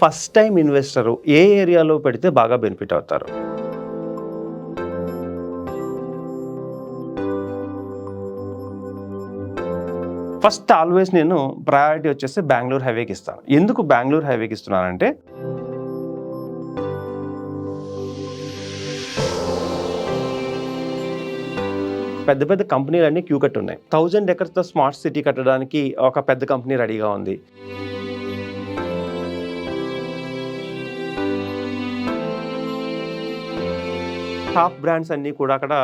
First time investor ఏ ఏరియాలో పెడితే బాగా బెనిఫిట్ అవుతారు? ఫస్ట్ ఆల్వేస్ నేను ప్రయారిటీ వచ్చేసి బెంగళూరు హైవేకి ఇస్తాను. ఎందుకు బెంగళూరు హైవేకి ఇస్తున్నానంటే పెద్ద పెద్ద కంపెనీలన్నీ క్యూ కట్టి ఉన్నాయి థౌజండ్ ఎకర్స్తో స్మార్ట్ సిటీ కట్టడానికి ఒక పెద్ద కంపెనీ రెడీగా ఉంది. టాప్ బ్రాండ్స్ అన్నీ కూడా అక్కడ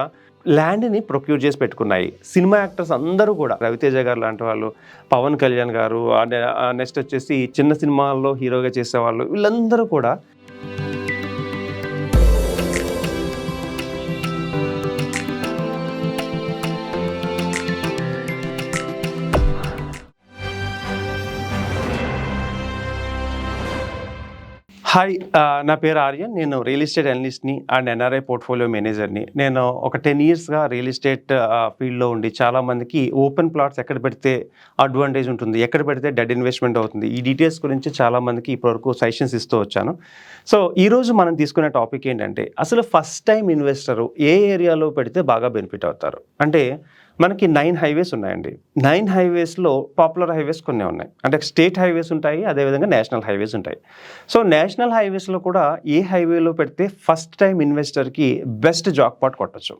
ల్యాండ్ని ప్రొక్యూర్ చేసి పెట్టుకున్నాయి. సినిమా యాక్టర్స్ అందరూ కూడా. రవితేజ గారు లాంటి వాళ్ళు పవన్ కళ్యాణ్ గారు నెక్స్ట్ వచ్చేసి చిన్న సినిమాల్లో హీరోగా చేసేవాళ్ళు వీళ్ళందరూ కూడా హాయ్ uh, నా పేరు ఆర్యన్. నేను రియల్ ఎస్టేట్ అనలిస్ట్ని అండ్ ఎన్ఆర్ఐ పోర్ట్ఫోలియో మేనేజర్ని. నేను ఒక టెన్ ఇయర్స్గా రియల్ ఎస్టేట్ ఫీల్డ్లో ఉండి చాలామందికి ఓపెన్ ప్లాట్స్ ఎక్కడ పెడితే అడ్వాంటేజ్ ఉంటుంది ఎక్కడ పెడితే డెడ్ ఇన్వెస్ట్మెంట్ అవుతుంది. ఈ డీటెయిల్స్ గురించి చాలామందికి ఇప్పటివరకు సజెషన్స్ ఇస్తూ వచ్చాను. సో ఈరోజు మనం తీసుకునే టాపిక్ ఏంటంటే అసలు ఫస్ట్ టైం ఇన్వెస్టర్ ఏ ఏరియాలో పెడితే బాగా బెనిఫిట్ అవుతారు? అంటే మనకి నైన్ హైవేస్ ఉన్నాయండి. నైన్ హైవేస్లో పాపులర్ హైవేస్ కొన్ని ఉన్నాయి. అంటే స్టేట్ హైవేస్ ఉంటాయి అదేవిధంగా నేషనల్ హైవేస్ ఉంటాయి. సో నేషనల్ హైవేస్లో కూడా ఏ హైవేలో పెడితే ఫస్ట్ టైం ఇన్వెస్టర్కి బెస్ట్ జాక్ పాట్ కొట్టచ్చు.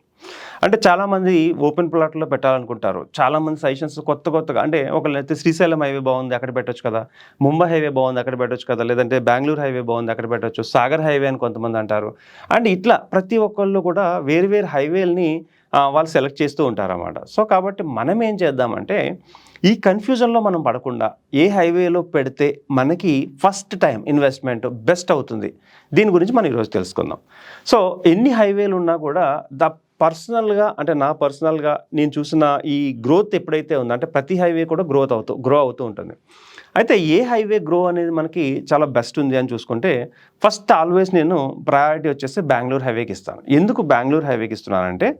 అంటే చాలామంది ఓపెన్ ప్లాట్లో పెట్టాలనుకుంటారు. చాలామంది సజెషన్స్ కొత్త కొత్తగా అంటే ఒకళ్ళైతే శ్రీశైలం హైవే బాగుంది అక్కడ పెట్టొచ్చు కదా. ముంబై హైవే బాగుంది అక్కడ పెట్టొచ్చు కదా. లేదంటే బెంగళూరు హైవే బాగుంది అక్కడ పెట్టొచ్చు. సాగర్ హైవే అని కొంతమంది అంటారు. అండ్ ఇట్లా ప్రతి ఒక్కళ్ళు కూడా వేరు వేరు హైవేల్ని వాళ్ళు సెలెక్ట్ చేస్తూ ఉంటారన్నమాట. సో కాబట్టి మనం ఏం చేద్దామంటే ఈ కన్ఫ్యూజన్లో మనం పడకుండా ఏ హైవేలో పెడితే మనకి ఫస్ట్ టైం ఇన్వెస్ట్మెంట్ బెస్ట్ అవుతుంది? దీని గురించి మనం ఈరోజు తెలుసుకుందాం. సో ఎన్ని హైవేలు ఉన్నా కూడా ద పర్సనల్గా అంటే నా పర్సనల్గా నేను చూసిన ఈ గ్రోత్ ఎప్పుడైతే ఉందో అంటే ప్రతి హైవే కూడా గ్రోత్ అవుతూ గ్రో అవుతూ ఉంటుంది. అయితే ఏ హైవే గ్రో అనేది మనకి చాలా బెస్ట్ ఉంది అని చూసుకుంటే ఫస్ట్ ఆల్వేస్ నేను ప్రయారిటీ వచ్చేసి బెంగళూరు హైవేకి ఇస్తాను. ఎందుకు బెంగళూరు హైవేకి ఇస్తున్నానంటే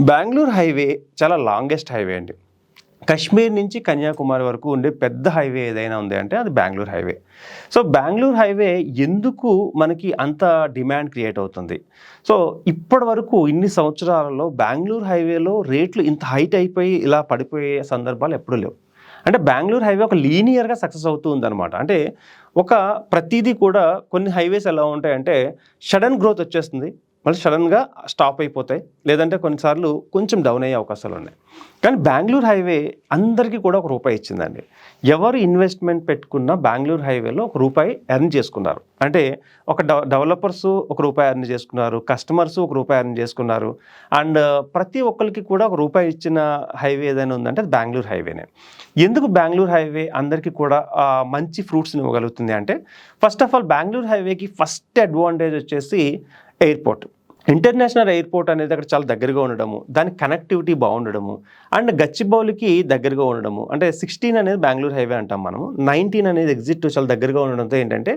బెంగళూరు హైవే చాలా లాంగెస్ట్ హైవే అండి. కశ్మీర్ నుంచి కన్యాకుమారి వరకు ఉండే పెద్ద హైవే ఏదైనా ఉంది అంటే అది Bengaluru highway. So Bengaluru highway ఎందుకు మనకి అంత డిమాండ్ క్రియేట్ అవుతుంది? సో ఇప్పటి వరకు ఇన్ని సంవత్సరాలలో బెంగళూరు హైవేలో రేట్లు ఇంత హైట్ అయిపోయి ఇలా పడిపోయే సందర్భాలు ఎప్పుడూ లేవు. అంటే బెంగళూరు హైవే ఒక లీనియర్గా సక్సెస్ అవుతూ ఉందన్నమాట అంటే ఒక ప్రతిదీ కూడా కొన్ని హైవేస్ ఎలా ఉంటాయంటే సడన్ గ్రోత్ వచ్చేస్తుంది మళ్ళీ సడన్గా స్టాప్ అయిపోతాయి. లేదంటే కొన్నిసార్లు కొంచెం డౌన్ అయ్యే అవకాశాలు ఉన్నాయి. కానీ బెంగళూరు హైవే అందరికీ కూడా ఒక రూపాయి ఇచ్చిందండి. ఎవరు ఇన్వెస్ట్మెంట్ పెట్టుకున్న బెంగళూరు హైవేలో ఒక రూపాయి ఎర్న్ చేసుకున్నారు. అంటే ఒక డెవలపర్స్ ఒక రూపాయి ఎర్న్ చేసుకున్నారు. కస్టమర్స్ ఒక రూపాయి ఎర్న్ చేసుకున్నారు. అండ్ ప్రతి ఒక్కరికి కూడా ఒక రూపాయి ఇచ్చిన హైవే ఏదైనా ఉందంటే అది బెంగళూరు హైవేనే. ఎందుకు బెంగళూరు హైవే అందరికీ కూడా మంచి ఫ్రూట్స్ని ఇవ్వగలుగుతుంది అంటే ఫస్ట్ ఆఫ్ ఆల్ బెంగళూరు హైవేకి ఫస్ట్ అడ్వాంటేజ్ వచ్చేసి ఎయిర్పోర్ట్. ఇంటర్నేషనల్ ఎయిర్పోర్ట్ అనేది అక్కడ చాలా దగ్గరగా ఉండడము దాని కనెక్టివిటీ బాగుండడము అండ్ గచ్చిబౌలికి దగ్గరగా ఉండడము. అంటే సిక్స్టీన్ అనేది బెంగళూరు హైవే అంటాం మనము. నైన్టీన్ అనేది ఎగ్జిట్ చాలా దగ్గరగా ఉండడంతో ఏంటంటే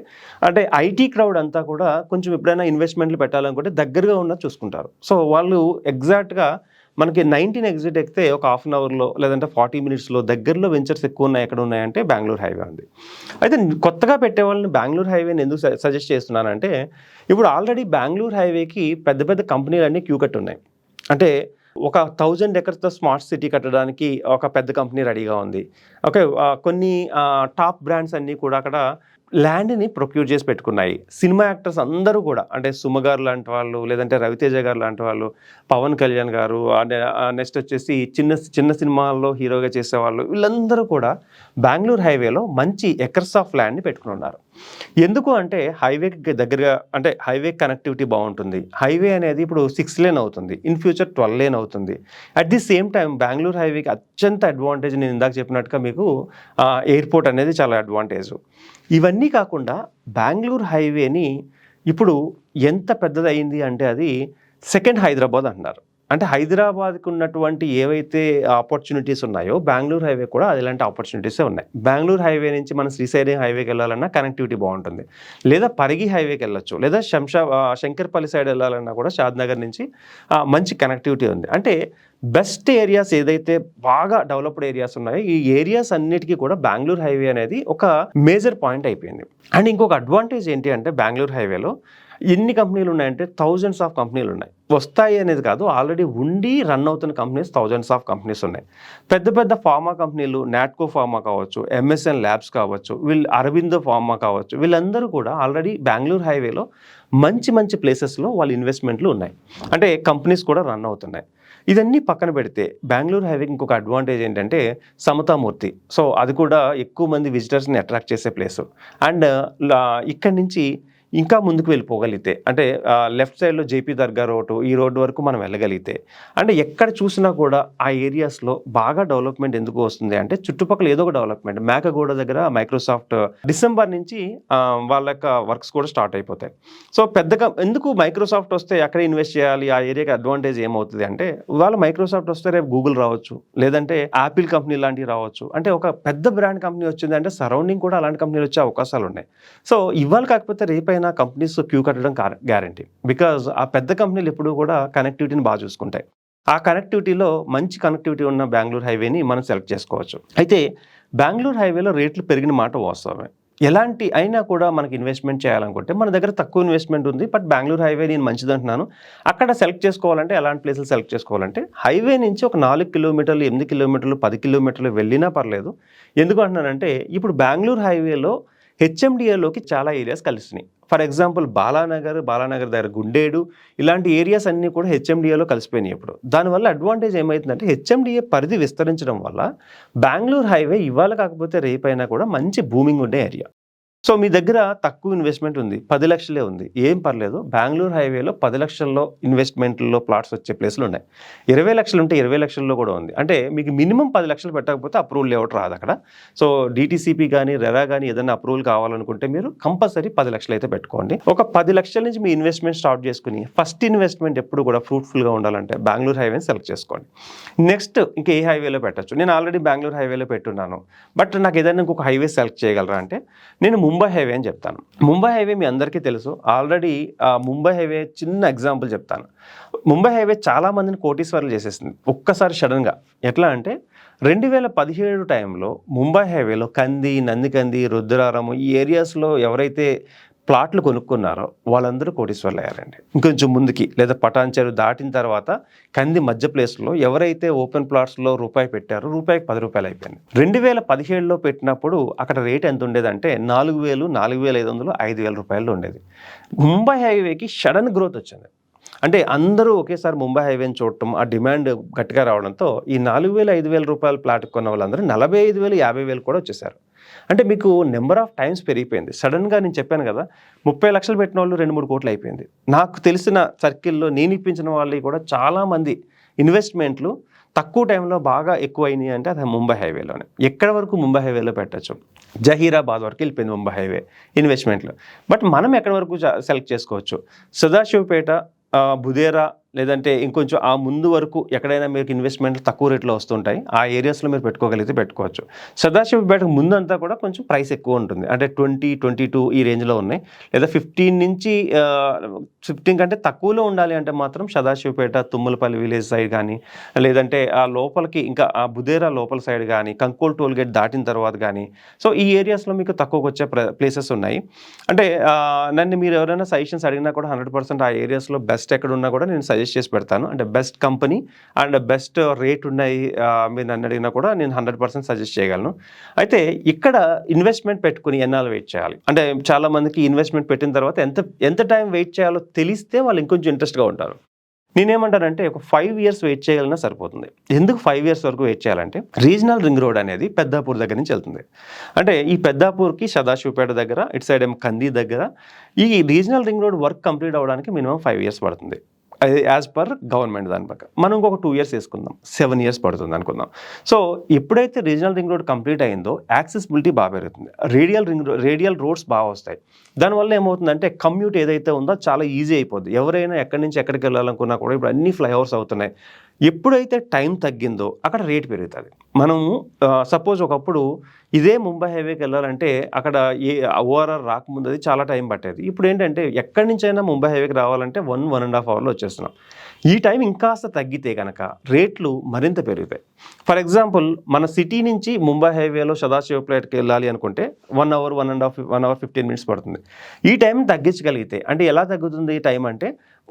అంటే ఐటీ క్రౌడ్ అంతా కూడా కొంచెం ఎప్పుడైనా ఇన్వెస్ట్మెంట్లు పెట్టాలనుకుంటే దగ్గరగా ఉన్నది చూసుకుంటారు. సో వాళ్ళు ఎగ్జాక్ట్గా మనకి నైన్టీన్ ఎగ్జిట్ ఎక్కితే ఒక హాఫ్ అన్ అవర్లో లేదంటే ఫార్టీ మినిట్స్లో దగ్గరలో వెంచర్స్ ఎక్కువ ఉన్నాయి ఎక్కడ ఉన్నాయంటే బెంగళూరు హైవే ఉంది అయితే కొత్తగా పెట్టే వాళ్ళని బెంగళూరు హైవేని ఎందుకు సజెస్ట్ చేస్తున్నానంటే ఇప్పుడు ఆల్రెడీ బెంగళూరు హైవేకి పెద్ద పెద్ద కంపెనీలు అన్నీ క్యూ కట్ ఉన్నాయి అంటే ఒక థౌజండ్ ఎకర్స్తో స్మార్ట్ సిటీ కట్టడానికి ఒక పెద్ద కంపెనీ రెడీగా ఉంది. ఓకే కొన్ని టాప్ బ్రాండ్స్ అన్నీ కూడా అక్కడ ల్యాండ్ని ప్రొక్యూర్ చేసి పెట్టుకున్నాయి. సినిమా యాక్టర్స్ అందరూ కూడా అంటే సుమ గారు లాంటి వాళ్ళు లేదంటే రవితేజ గారు లాంటి వాళ్ళు పవన్ కళ్యాణ్ గారు నెక్స్ట్ వచ్చేసి చిన్న చిన్న సినిమాల్లో హీరోగా చేసేవాళ్ళు వీళ్ళందరూ కూడా బెంగళూరు హైవేలో మంచి ఎకర్స్ ఆఫ్ ల్యాండ్ని పెట్టుకుని ఉన్నారు. ఎందుకు అంటే హైవేకి దగ్గరగా అంటే హైవే కనెక్టివిటీ బాగుంటుంది. హైవే అనేది ఇప్పుడు సిక్స్ లేన్ అవుతుంది. ఇన్ ఫ్యూచర్ ట్వెల్వ్ లేన్ అవుతుంది. At the same time Bengaluru హైవేకి అత్యంత అడ్వాంటేజ్ నేను ఇందాక చెప్పినట్టుగా మీకు ఎయిర్పోర్ట్ అనేది చాలా అడ్వాంటేజ్. ఇవన్నీ కాకుండా బెంగళూరు హైవేని ఇప్పుడు ఎంత పెద్దది అయింది అంటే అది సెకండ్ హైదరాబాద్ అంటున్నారు అంటే హైదరాబాద్కు ఉన్నటువంటి ఏవైతే ఆపర్చునిటీస్ ఉన్నాయో బెంగళూరు హైవే కూడా అలాంటి ఆపర్చునిటీసే ఉన్నాయి. బెంగళూరు హైవే నుంచి మనం శ్రీశైలం హైవేకి వెళ్ళాలన్నా కనెక్టివిటీ బాగుంటుంది. లేదా పరిగి హైవేకి వెళ్ళొచ్చు. లేదా శంషా శంకర్పల్లి సైడ్ వెళ్ళాలన్నా కూడా షాద్నగర్ నుంచి మంచి కనెక్టివిటీ ఉంది. అంటే బెస్ట్ ఏరియాస్ ఏదైతే బాగా డెవలప్డ్ ఏరియాస్ ఉన్నాయో ఈ ఏరియాస్ అన్నిటికీ కూడా బెంగళూరు హైవే అనేది ఒక మేజర్ పాయింట్ అయిపోయింది. అండ్ ఇంకొక అడ్వాంటేజ్ ఏంటి అంటే బెంగళూరు హైవేలో ఎన్ని కంపెనీలు ఉన్నాయంటే థౌజండ్స్ ఆఫ్ కంపెనీలు ఉన్నాయి. వస్తాయి అనేది కాదు ఆల్రెడీ ఉండి రన్ అవుతున్న కంపెనీస్ థౌజండ్స్ ఆఫ్ కంపెనీస్ ఉన్నాయి. పెద్ద పెద్ద ఫార్మా కంపెనీలు నాట్కో ఫార్మా కావచ్చు ఎంఎస్ఎన్ ల్యాబ్స్ కావచ్చు వీళ్ళు అరవిందో ఫార్మా కావచ్చు వీళ్ళందరూ కూడా ఆల్రెడీ బెంగళూరు హైవేలో మంచి మంచి ప్లేసెస్లో వాళ్ళ ఇన్వెస్ట్మెంట్లు ఉన్నాయి. అంటే కంపెనీస్ కూడా రన్ అవుతున్నాయి. ఇదన్నీ పక్కన పెడితే బెంగళూరు హైవేకి ఇంకొక అడ్వాంటేజ్ ఏంటంటే సమతామూర్తి. సో అది కూడా ఎక్కువ మంది విజిటర్స్ని అట్రాక్ట్ చేసే ప్లేస్. అండ్ ఇక్కడి నుంచి ఇంకా ముందుకు వెళ్ళిపోగలిగితే అంటే లెఫ్ట్ సైడ్లో జేపీ దర్గా రోడ్డు ఈ రోడ్డు వరకు మనం వెళ్ళగలిగితే అంటే ఎక్కడ చూసినా కూడా ఆ ఏరియాస్లో బాగా డెవలప్మెంట్ ఎందుకు వస్తుంది అంటే చుట్టుపక్కల ఏదో ఒక డెవలప్మెంట్. మేకగూడ దగ్గర మైక్రోసాఫ్ట్ డిసెంబర్ నుంచి వాళ్ళ యొక్క వర్క్స్ కూడా స్టార్ట్ అయిపోతాయి. సో పెద్దగా ఎందుకు మైక్రోసాఫ్ట్ వస్తే ఎక్కడ ఇన్వెస్ట్ చేయాలి ఆ ఏరియాకి అడ్వాంటేజ్ ఏమవుతుంది అంటే వాళ్ళ మైక్రోసాఫ్ట్ వస్తే రేపు గూగుల్ రావచ్చు లేదంటే యాపిల్ కంపెనీ లాంటివి రావచ్చు. అంటే ఒక పెద్ద బ్రాండ్ కంపెనీ వచ్చింది అంటే సరౌండింగ్ కూడా అలాంటి కంపెనీలు వచ్చే అవకాశాలు ఉన్నాయి. సో ఇవాళ కాకపోతే రేపైనా కంపెనీస్ క్యూ కట్టడం గ్యారంటీ. బికాజ్ ఆ పెద్ద కంపెనీలు ఎప్పుడూ కూడా కనెక్టివిటీని బాగా చూసుకుంటాయి. ఆ కనెక్టివిటీలో మంచి కనెక్టివిటీ ఉన్న బెంగళూరు హైవేని మనం సెలెక్ట్ చేసుకోవచ్చు. అయితే బెంగళూరు హైవేలో రేట్లు పెరిగిన మాట వాస్తవమే. ఎలాంటి అయినా కూడా మనకి ఇన్వెస్ట్మెంట్ చేయాలనుకుంటే మన దగ్గర తక్కువ ఇన్వెస్ట్మెంట్ ఉంది బట్ బెంగళూరు హైవే నేను మంచిది అంటున్నాను. అక్కడ సెలెక్ట్ చేసుకోవాలంటే ఎలాంటి ప్లేసులు సెలెక్ట్ చేసుకోవాలంటే హైవే నుంచి ఒక నాలుగు కిలోమీటర్లు ఎనిమిది కిలోమీటర్లు పది కిలోమీటర్లు వెళ్ళినా పర్లేదు. ఎందుకు అంటున్నానంటే ఇప్పుడు బెంగళూరు హైవేలో హెచ్ఎండిఏలోకి చాలా ఏరియాస్ కలిసినాయి ఫర్ ఎగ్జాంపుల్ బాలానగర్ బాలానగర్ దగ్గర గుండేడు ఇలాంటి ఏరియాస్ అన్నీ కూడా హెచ్ఎండిఏలో కలిసిపోయినాయి ఇప్పుడు. దానివల్ల అడ్వాంటేజ్ ఏమవుతుందంటే హెచ్ఎండిఏ పరిధి విస్తరించడం వల్ల బెంగళూరు హైవే ఇవాళ కాకపోతే రేపైనా కూడా మంచి బూమింగ్ ఉండే ఏరియా సో మీ దగ్గర తక్కువ ఇన్వెస్ట్మెంట్ ఉంది. పది లక్షలే ఉంది. ఏం పర్లేదు. బెంగళూరు హైవేలో పది లక్షల్లో ఇన్వెస్ట్మెంట్లో ప్లాట్స్ వచ్చే ప్లేస్లు ఉన్నాయి. ఇరవై లక్షలు ఉంటే ఇరవై లక్షల్లో కూడా ఉంది. అంటే మీకు మినిమం పది లక్షలు పెట్టకపోతే అప్రూవల్ లేఅవుట్ రాదు అక్కడ. సో డిటీసీపీ కానీ రెరా కానీ ఏదైనా అప్రూవల్ కావాలనుకుంటే మీరు కంపల్సరీ పది లక్షలు అయితే పెట్టుకోండి. ఒక పది లక్షల నుంచి మీ ఇన్వెస్ట్మెంట్ స్టార్ట్ చేసుకుని ఫస్ట్ ఇన్వెస్ట్మెంట్ ఎప్పుడు కూడా ఫ్రూట్ఫుల్గా ఉండాలంటే బెంగళూరు హైవేని సెలెక్ట్ చేసుకోండి. నెక్స్ట్ ఇంకా ఏ హైవేలో పెట్టచ్చు? నేను ఆల్రెడీ బెంగళూరు హైవేలో పెట్టున్నాను. బట్ నాకు ఏదైనా ఇంకొక హైవే సెలెక్ట్ చేయగలరా అంటే నేను ముంబై హైవే అని చెప్తాను. ముంబై హైవే మీ అందరికీ తెలుసు. ఆల్రెడీ ముంబై హైవే చిన్న ఎగ్జాంపుల్ చెప్తాను. ముంబై హైవే చాలా మందిని కోటీశ్వర్లు చేసేసింది. ఒక్కసారి సడన్గా ఎట్లా అంటే రెండు వేల పదిహేడు టైంలో ముంబై హైవేలో కంది నందికంది రుద్రారము ఈ ఏరియాస్లో ఎవరైతే ప్లాట్లు కొనుక్కున్నారో వాళ్ళందరూ కోటీశ్వర్లు అయ్యారండి ఇంకొంచెం ముందుకి లేదా పటాన్చేరు దాటిన తర్వాత కంది మధ్య ప్లేస్లో ఎవరైతే ఓపెన్ ప్లాట్స్లో రూపాయి పెట్టారో రూపాయికి పది రూపాయలు అయిపోయింది. రెండు వేల పదిహేడులో పెట్టినప్పుడు అక్కడ రేట్ ఎంత ఉండేదంటే నాలుగు వేలు నాలుగు వేల ఐదు వందలు ఐదు వేల రూపాయలు ఉండేది. ముంబై హైవేకి సడన్ గ్రోత్ వచ్చింది. అంటే అందరూ ఒకేసారి ముంబై హైవేని చూడటం ఆ డిమాండ్ గట్టిగా రావడంతో ఈ నాలుగు వేల ఐదు వేల రూపాయల ప్లాట్ కొన్న వాళ్ళందరూ నలభై ఐదు వేలు యాభై వేలు కూడా వచ్చేసారు. అంటే మీకు నెంబర్ ఆఫ్ టైమ్స్ పెరిగిపోయింది. సడన్గా నేను చెప్పాను కదా ముప్పై లక్షలు పెట్టిన వాళ్ళు రెండు మూడు కోట్లు అయిపోయింది. నాకు తెలిసిన సర్కిల్లో నేను ఇప్పించిన వాళ్ళు కూడా చాలామంది ఇన్వెస్ట్మెంట్లు తక్కువ టైంలో బాగా ఎక్కువ అంటే అది ముంబై హైవేలోనే. ఎక్కడ వరకు ముంబై హైవేలో పెట్టచ్చు? జహీరాబాద్ వరకు వెళ్ళిపోయింది ముంబై హైవే ఇన్వెస్ట్మెంట్లు. బట్ మనం ఎక్కడ వరకు సెలెక్ట్ చేసుకోవచ్చు? సదాశివపేట బుదేరా లేదంటే ఇంకొంచెం ఆ ముందు వరకు ఎక్కడైనా మీకు ఇన్వెస్ట్మెంట్లు తక్కువ రేట్లో వస్తుంటాయి ఆ ఏరియాస్లో మీరు పెట్టుకోగలిగితే పెట్టుకోవచ్చు. సదాశివపేటకు ముందంతా కూడా కొంచెం ప్రైస్ ఎక్కువ ఉంటుంది. అంటే ట్వంటీ ట్వంటీ టూ ఈ రేంజ్లో ఉన్నాయి. లేదా ఫిఫ్టీన్ నుంచి ఫిఫ్టీన్ కంటే తక్కువలో ఉండాలి అంటే మాత్రం సదాశివపేట తుమ్మలపల్లి విలేజ్ సైడ్ కానీ లేదంటే ఆ లోపలికి ఇంకా ఆ బుదేరా లోపల సైడ్ కానీ కంకోల్ టోల్ గేట్ దాటిన తర్వాత కానీ సో ఈ ఏరియాస్లో మీకు తక్కువకి వచ్చే ప్లేసెస్ ఉన్నాయి. అంటే నన్ను మీరు ఎవరైనా సజెషన్స్ అడిగినా కూడా హండ్రెడ్ పర్సెంట్ ఆ ఏరియాస్లో బెస్ట్ ఎక్కడ ఉన్నా కూడా నేను సజెస్ట్ చేసి పెడతాను. అంటే best company and best rate ఉన్నాయి మీరు నన్ను అడిగినా కూడా నేను హండ్రెడ్ పర్సెంట్ సజెస్ట్ చేయగలను. అయితే ఇక్కడ ఇన్వెస్ట్మెంట్ పెట్టుకుని ఎన్నాళ్ళు వెయిట్ చేయాలి? అంటే చాలా మందికి ఇన్వెస్ట్మెంట్ పెట్టిన తర్వాత ఎంత ఎంత టైం వెయిట్ చేయాలో తెలిస్తే వాళ్ళు ఇంకొంచెం ఇంట్రెస్ట్గా ఉంటారు. నేనేమంటానంటే ఒక ఫైవ్ ఇయర్స్ వెయిట్ చేయాలన్నా సరిపోతుంది. ఎందుకు ఫైవ్ ఇయర్స్ వరకు వెయిట్ చేయాలంటే రీజనల్ రింగ్ రోడ్ అనేది పెద్దాపూర్ దగ్గర నుంచి వెళ్తుంది. అంటే ఈ పెద్దాపూర్కి సదాశివపేట దగ్గర ఇటు సైడ్ ఏమో కంది దగ్గర ఈ regional ring road work complete అవ్వడానికి మినిమం ఫైవ్ ఇయర్స్ పడుతుంది. యాజ్ పర్ గవర్నమెంట్ దాని పక్క మనం ఇంకొక టూ ఇయర్స్ వేసుకుందాం. సెవెన్ ఇయర్స్ పడుతుంది అనుకుందాం. సో ఎప్పుడైతే రీజనల్ రింగ్ రోడ్ కంప్లీట్ అయిందో యాక్సెసిబిలిటీ బాగా పెరుగుతుంది. రేడియల్ రింగ్ రేడియల్ రోడ్స్ బాగా వస్తాయి. దానివల్ల ఏమవుతుందంటే కమ్యూట్ ఏదైతే ఉందో చాలా ఈజీ అయిపోద్ది. ఎవరైనా ఎక్కడి నుంచి ఎక్కడికి వెళ్ళాలనుకున్నా కూడా ఇప్పుడు అన్ని ఫ్లైఓవర్స్ అవుతున్నాయి. ఎప్పుడైతే టైం తగ్గిందో అక్కడ రేట్ పెరుగుతుంది. మనము సపోజ్ ఒకప్పుడు ఇదే ముంబై హైవేకి వెళ్ళాలంటే అక్కడ ఏ ఓఆర్ఆర్ రాకముందు అది చాలా టైం పట్టేది. ఇప్పుడు ఏంటంటే ఎక్కడి నుంచైనా ముంబై హైవేకి రావాలంటే వన్ వన్ అండ్ హాఫ్ అవర్లో వచ్చేస్తున్నాం. ఈ టైం ఇంకాస్త తగ్గితే కనుక రేట్లు మరింత పెరుగుతాయి. ఫర్ ఎగ్జాంపుల్ మన సిటీ నుంచి ముంబై హైవేలో సదాశివ ప్లేట్కి వెళ్ళాలి అనుకుంటే one hour one and half one hour fifteen minutes పడుతుంది. ఈ టైం తగ్గించగలిగితే అంటే ఎలా తగ్గుతుంది ఈ టైం అంటే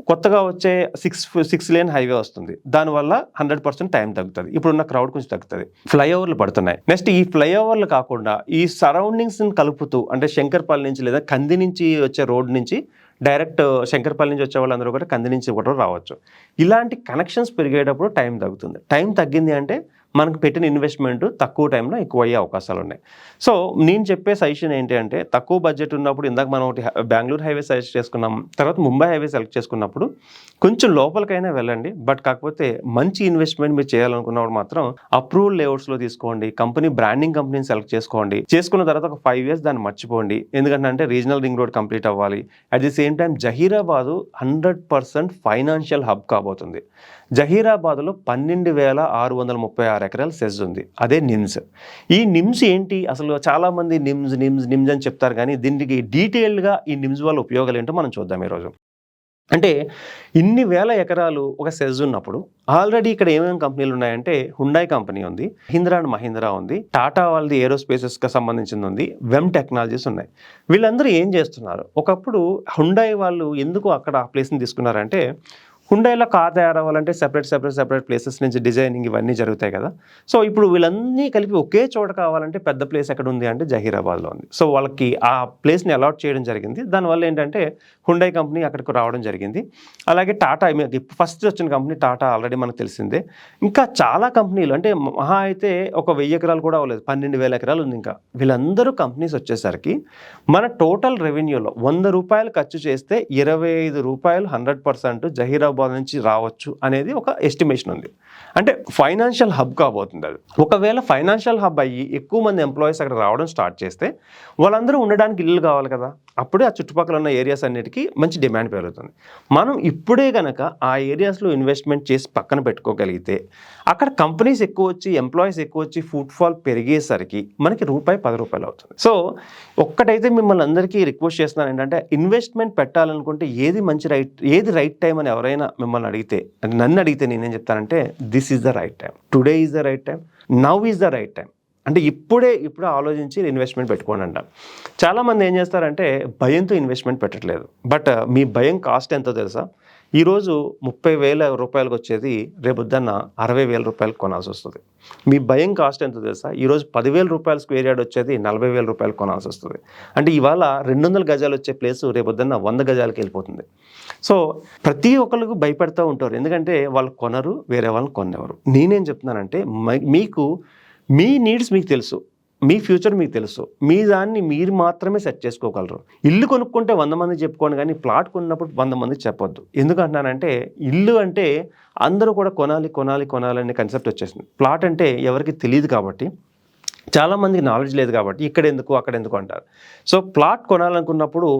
కొత్తగా వచ్చే సిక్స్ సిక్స్ లేన్ హైవే వస్తుంది. దానివల్ల హండ్రెడ్ పర్సెంట్ టైం తగ్గుతుంది. ఇప్పుడున్న క్రౌడ్ కొంచెం తగ్గుతుంది. ఫ్లైఓవర్లు పడుతున్నాయి. నెక్స్ట్ ఈ ఫ్లైఓవర్లు కాకుండా ఈ సరౌండింగ్స్ని కలుపుతూ అంటే శంకర్పల్లి నుంచి లేదా కంది నుంచి వచ్చే రోడ్ నుంచి డైరెక్ట్ శంకర్పల్లి నుంచి వచ్చే వాళ్ళందరూ కూడా కంది నుంచి కూడా రావచ్చు. ఇలాంటి కనెక్షన్స్ పెరిగేటప్పుడు టైం తగ్గుతుంది. టైం తగ్గింది అంటే మనకు పెట్టిన ఇన్వెస్ట్మెంట్ తక్కువ టైంలో ఎక్కువ అయ్యే అవకాశాలు ఉన్నాయి. సో నేను చెప్పే సజెషన్ ఏంటి అంటే తక్కువ బడ్జెట్ ఉన్నప్పుడు ఇందాక మనం ఒకటి బెంగళూరు హైవే సజెస్ట్ చేసుకున్నాం. తర్వాత ముంబై హైవే సెలెక్ట్ చేసుకున్నప్పుడు కొంచెం లోపలికైనా వెళ్ళండి. బట్ కాకపోతే మంచి ఇన్వెస్ట్మెంట్ మీరు చేయాలనుకున్నప్పుడు మాత్రం అప్రూవల్ లేఅవుట్స్లో తీసుకోండి. కంపెనీ బ్రాండింగ్ కంపెనీని సెలెక్ట్ చేసుకోండి. చేసుకున్న తర్వాత ఒక ఫైవ్ ఇయర్స్ దాన్ని మర్చిపోండి. ఎందుకంటే అంటే రీజనల్ రింగ్ రోడ్ కంప్లీట్ అవ్వాలి. At the same time Zaheerabad hundred percent financial hub కాబోతుంది. జహీరాబాద్లో పన్నెండు వేల ఆరు వందల ముప్పై ఆరు ఎకరాల సెజ్ ఉంది. అదే నిమ్స్. ఈ నిమ్స్ ఏంటి? అసలు చాలామంది నిమ్స్ నిమ్స్ నిమ్స్ అని చెప్తారు కానీ దీనికి డీటెయిల్డ్గా ఈ నిమ్స్ వల్ల ఉపయోగాలు ఏంటో మనం చూద్దాం ఈరోజు. అంటే ఇన్ని వేల ఎకరాలు ఒక సెజ్ ఉన్నప్పుడు ఆల్రెడీ ఇక్కడ ఏమేమి కంపెనీలు ఉన్నాయంటే హుండాయ్ కంపెనీ ఉంది మహీంద్రా అండ్ మహీంద్రా ఉంది టాటా వాళ్ళది ఏరోస్పేసెస్కి సంబంధించింది ఉంది వెమ్ టెక్నాలజీస్ ఉన్నాయి. వీళ్ళందరూ ఏం చేస్తున్నారు? ఒకప్పుడు హుండాయ్ వాళ్ళు ఎందుకు అక్కడ ఆ ప్లేస్ని తీసుకున్నారంటే హుండైలో కార్ తయారవ్వాలంటే సెపరేట్ సెపరేట్ సెపరేట్ ప్లేసెస్ నుంచి డిజైనింగ్ ఇవన్నీ జరుగుతాయి కదా. సో ఇప్పుడు వీళ్ళన్నీ కలిపి ఒకే చోట కావాలంటే పెద్ద ప్లేస్ ఎక్కడ ఉంది అంటే జహీరాబాద్లో ఉంది. సో వాళ్ళకి ఆ ప్లేస్ని అలాట్ చేయడం జరిగింది. దానివల్ల ఏంటంటే హుండై కంపెనీ అక్కడికి రావడం జరిగింది. అలాగే టాటా ఫస్ట్ వచ్చిన కంపెనీ టాటా ఆల్రెడీ మనకు తెలిసిందే. ఇంకా చాలా కంపెనీలు అంటే మహా అయితే ఒక వెయ్యి ఎకరాలు కూడా అవ్వలేదు. పన్నెండు వేల ఎకరాలు ఉంది ఇంకా. వీళ్ళందరూ కంపెనీస్ వచ్చేసరికి మన టోటల్ రెవెన్యూలో వంద రూపాయలు ఖర్చు చేస్తే ఇరవై ఐదు రూపాయలు హండ్రెడ్ పర్సెంట్ జహీరాబాద్ నుంచి రావచ్చు అనేది ఒక ఎస్టిమేషన్ ఉంది. అంటే ఫైనాన్షియల్ హబ్ కాబోతుంది అది. ఒకవేళ ఫైనాన్షియల్ హబ్ అయ్యి ఎక్కువ మంది ఎంప్లాయీస్ అక్కడ రావడం స్టార్ట్ చేస్తే వాళ్ళందరూ ఉండడానికి ఇల్లు కావాలి కదా. అప్పుడే ఆ చుట్టుపక్కల ఉన్న ఏరియాస్ అన్నిటికీ మంచి డిమాండ్ పెరుగుతుంది. మనం ఇప్పుడే కనుక ఆ ఏరియాస్లో ఇన్వెస్ట్మెంట్ చేసి పక్కన పెట్టుకోగలిగితే అక్కడ కంపెనీస్ ఎక్కువ వచ్చి ఎంప్లాయీస్ ఎక్కువ వచ్చి ఫుట్ఫాల్ పెరిగేసరికి మనకి రూపాయి పది రూపాయలు అవుతుంది. సో ఒక్కటైతే మిమ్మల్ని అందరికీ రిక్వెస్ట్ చేస్తున్నాను ఏంటంటే ఇన్వెస్ట్మెంట్ పెట్టాలనుకుంటే ఏది మంచి రైట్ ఏది రైట్ టైం అని ఎవరైనా మిమ్మల్ని అడిగితే నన్ను అడిగితే నేనేం చెప్తానంటే this is the right time today is the right time now is the right time అంటే ఇప్పుడే ఇప్పుడు ఆలోచించి ఇన్వెస్ట్మెంట్ పెట్టుకోండి అంట చాలామంది ఏం చేస్తారంటే భయంతో ఇన్వెస్ట్మెంట్ పెట్టట్లేదు. బట్ uh, మీ భయం కాస్ట్ ఎంతో తెలుసా? ఈరోజు ముప్పై వేల రూపాయలకు వచ్చేది రేపొద్దున్న అరవై వేల రూపాయలకు కొనాల్సి వస్తుంది. మీ భయం కాస్ట్ ఎంతో తెలుసా? ఈరోజు పదివేల రూపాయల స్క్వేర్ యార్డ్ వచ్చేది నలభై వేల రూపాయలు కొనాల్సి వస్తుంది. అంటే ఇవాళ రెండు వందల గజాలు వచ్చే ప్లేస్ రేపొద్దున్న వంద గజాలకి వెళ్ళిపోతుంది. సో ప్రతి ఒక్కరికి భయపడుతూ ఉంటారు. ఎందుకంటే వాళ్ళు కొనరు వేరే వాళ్ళని కొనేవారు నేనేం చెప్తున్నానంటే మీకు మీ నీడ్స్ మీకు తెలుసు మీ ఫ్యూచర్ మీకు తెలుసు మీ దాన్ని మీరు మాత్రమే సెట్ చేసుకోగలరు. ఇల్లు కొనుక్కుంటే వంద మంది చెప్పుకోండి కానీ ప్లాట్ కొన్నప్పుడు వంద మంది చెప్పొద్దు. ఎందుకంటున్నానంటే ఇల్లు అంటే అందరూ కూడా కొనాలి కొనాలి కొనాలి అనే కన్సెప్ట్ వచ్చేసింది. ప్లాట్ అంటే ఎవరికి తెలియదు కాబట్టి చాలామందికి నాలెడ్జ్ లేదు కాబట్టి ఇక్కడ ఎందుకు అక్కడ ఎందుకు అంటారు. సో ప్లాట్ కొనాలనుకున్నప్పుడు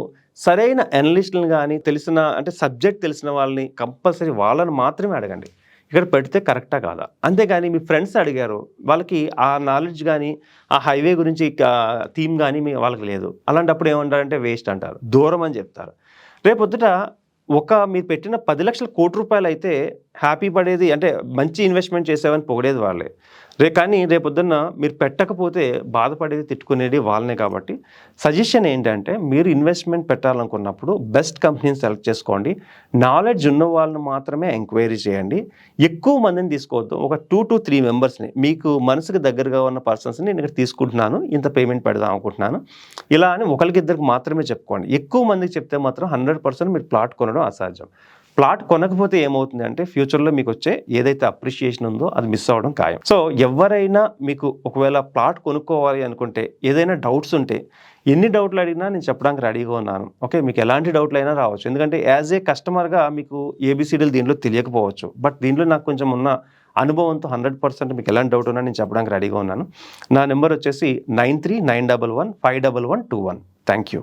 సరైన అనలిస్టులను కానీ తెలిసిన అంటే సబ్జెక్ట్ తెలిసిన వాళ్ళని కంపల్సరీ వాళ్ళని మాత్రమే అడగండి. ఇక్కడ పెడితే కరెక్టా కాదా? అంతేగాని మీ ఫ్రెండ్స్ అడిగారు వాళ్ళకి ఆ నాలెడ్జ్ కానీ ఆ హైవే గురించి థీమ్ కానీ మీ వాళ్ళకి లేదు. అలాంటప్పుడు ఏమంటారంటే వేస్ట్ అంటారు దూరం అని చెప్తారు. రేపొద్దుట ఒక మీరు పెట్టిన పది లక్షల కోటి రూపాయలు అయితే హ్యాపీ పడేది అంటే మంచి ఇన్వెస్ట్మెంట్ చేసేవని పొగిడేది వాళ్ళే. రే కానీ రేపొద్దున్న మీరు పెట్టకపోతే బాధపడేది తిట్టుకునేది వాళ్ళనే కాబట్టి సజెషన్ ఏంటంటే మీరు ఇన్వెస్ట్మెంట్ పెట్టాలనుకున్నప్పుడు బెస్ట్ కంపెనీని సెలెక్ట్ చేసుకోండి. నాలెడ్జ్ ఉన్న వాళ్ళని మాత్రమే ఎంక్వైరీ చేయండి. ఎక్కువ మందిని తీసుకోవద్దు. ఒక టూ టు త్రీ మెంబర్స్ని మీకు మనసుకు దగ్గరగా ఉన్న పర్సన్స్ని నేను ఇక్కడ తీసుకుంటున్నాను. ఇంత పేమెంట్ పెడదాం అనుకుంటున్నాను. ఇలా అని ఒకరికిద్దరికి మాత్రమే చెప్పుకోండి. ఎక్కువ మందికి చెప్తే మాత్రం హండ్రెడ్ పర్సెంట్ మీరు ప్లాట్ కొనడం అసాధ్యం. ప్లాట్ కొనకపోతే ఏమవుతుంది అంటే ఫ్యూచర్లో మీకు వచ్చే ఏదైతే అప్రిషియేషన్ ఉందో అది మిస్ అవ్వడం ఖాయం. సో ఎవరైనా మీకు ఒకవేళ ప్లాట్ కొనుక్కోవాలి అనుకుంటే ఏదైనా డౌట్స్ ఉంటే ఎన్ని డౌట్లు అడిగినా నేను చెప్పడానికి రెడీగా ఉన్నాను. ఓకే? మీకు ఎలాంటి డౌట్లు అయినా రావచ్చు. ఎందుకంటే యాజ్ ఏ కస్టమర్గా మీకు ఏబిసిడీలు దీంట్లో తెలియకపోవచ్చు. బట్ దీంట్లో నాకు కొంచెం ఉన్న అనుభవంతో హండ్రెడ్ పర్సెంట్ మీకు ఎలాంటి డౌట్ ఉన్నా నేను చెప్పడానికి రెడీగా ఉన్నాను. నా నెంబర్ వచ్చేసి nine three nine double one five double one two one. Thank you